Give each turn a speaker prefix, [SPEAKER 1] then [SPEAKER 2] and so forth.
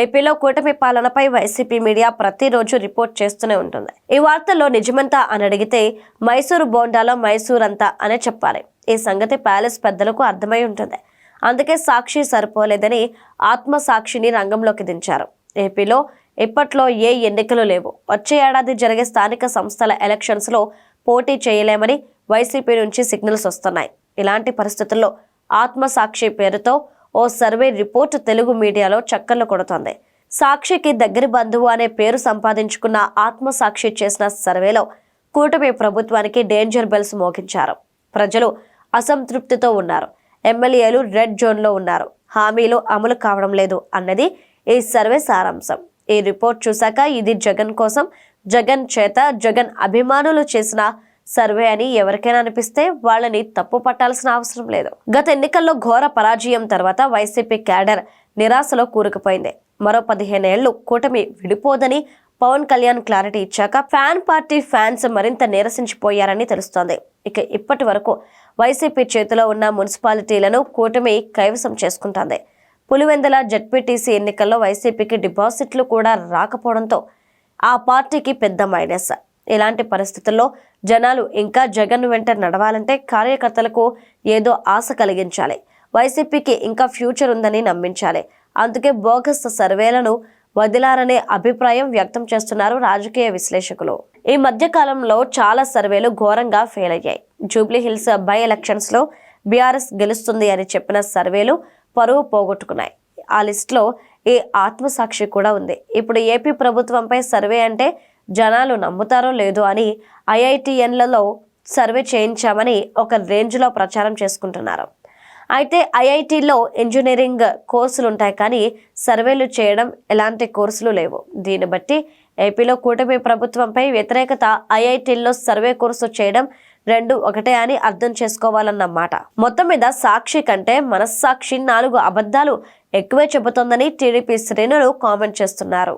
[SPEAKER 1] ఏపీలో కూటమి పాలనపై వైసీపీ మీడియా ప్రతిరోజు రిపోర్ట్ చేస్తూనే ఉంటుంది. ఈ వార్తల్లో నిజమంతా అని అడిగితే మైసూరు బోండాలో మైసూర్ అంతా అనే చెప్పాలి. ఈ సంగతి ప్యాలెస్ పెద్దలకు అర్థమై ఉంటుంది. అందుకే సాక్షి సరిపోలేదని ఆత్మ సాక్షిని రంగంలోకి దించారు. ఏపీలో ఇప్పట్లో ఏ ఎన్నికలు లేవు. వచ్చే ఏడాది జరిగే స్థానిక సంస్థల ఎలక్షన్స్లో పోటీ చేయలేమని వైసీపీ నుంచి సిగ్నల్స్ వస్తున్నాయి. ఇలాంటి పరిస్థితుల్లో ఆత్మ సాక్షి పేరుతో ఓ సర్వే రిపోర్ట్ తెలుగు మీడియాలో చక్కర్లు కొడుతోంది. సాక్షికి దగ్గరి బంధువు అనే పేరు సంపాదించుకున్న ఆత్మ సాక్షి చేసిన సర్వేలో కూటమి ప్రభుత్వానికి డేంజర్ బెల్స్ మోగించారు. ప్రజలు అసంతృప్తితో ఉన్నారు. ఎమ్మెల్యేలు రెడ్ జోన్లో ఉన్నారు. హామీలు అమలు కావడం లేదు అన్నది ఈ సర్వే సారాంశం. ఈ రిపోర్ట్ చూశాక ఇది జగన్ కోసం జగన్ చేత జగన్ అభిమానులు చేసిన సర్వే అని ఎవరికైనా అనిపిస్తే వాళ్ళని తప్పు పట్టాల్సిన అవసరం లేదు. గత ఎన్నికల్లో ఘోర పరాజయం తర్వాత వైసీపీ క్యాడర్ నిరాశలో కూరుకుపోయింది. మరో పదిహేనేళ్ళు కూటమి విడిపోదని పవన్ కళ్యాణ్ క్లారిటీ ఇచ్చాక ఫ్యాన్ పార్టీ ఫ్యాన్స్ మరింత నీరసించిపోయారని తెలుస్తోంది. ఇక ఇప్పటి వరకు వైసీపీ చేతిలో ఉన్న మున్సిపాలిటీలను కూటమి కైవసం చేసుకుంటోంది. పులివెందుల జడ్పీటీసీ ఎన్నికల్లో వైసీపీకి డిపాజిట్లు కూడా రాకపోవడంతో ఆ పార్టీకి పెద్ద మైనస్. ఇలాంటి పరిస్థితుల్లో జనాలు ఇంకా జగన్ వెంట నడవాలంటే కార్యకర్తలకు ఏదో ఆశ కలిగించాలి. వైసీపీకి ఇంకా ఫ్యూచర్ ఉందని నమ్మించాలి. అందుకే బోగస్ సర్వేలను వదిలారనే అభిప్రాయం వ్యక్తం చేస్తున్నారు రాజకీయ విశ్లేషకులు. ఈ మధ్య కాలంలో చాలా సర్వేలు ఘోరంగా ఫెయిల్ అయ్యాయి. జూబ్లీ హిల్స్ బై ఎలక్షన్స్లో బీఆర్ఎస్ గెలుస్తుంది అని చెప్పిన సర్వేలు పరువు పోగొట్టుకున్నాయి. ఆ లిస్టులో ఈ ఆత్మసాక్షి కూడా ఉంది. ఇప్పుడు ఏపీ ప్రభుత్వంపై సర్వే అంటే జనాలు నమ్ముతారో లేదో అని ఐఐటిఎన్లలో సర్వే చేయించామని ఒక రేంజ్లో ప్రచారం చేసుకుంటున్నారు. అయితే ఐఐటిలో ఇంజనీరింగ్ కోర్సులు ఉంటాయి కానీ సర్వేలు చేయడం ఎలాంటి కోర్సులు లేవు. దీన్ని బట్టి ఏపీలో కూటమి ప్రభుత్వంపై వ్యతిరేకత ఐఐటిల్లో సర్వే కోర్సు చేయడం రెండు ఒకటే అని అర్థం చేసుకోవాలన్నమాట మొత్తం మీద సాక్షి కంటే మనస్సాక్షి నాలుగు అబద్ధాలు ఎక్కువే చెబుతోందని టీడీపీ శ్రేణులు కామెంట్ చేస్తున్నారు.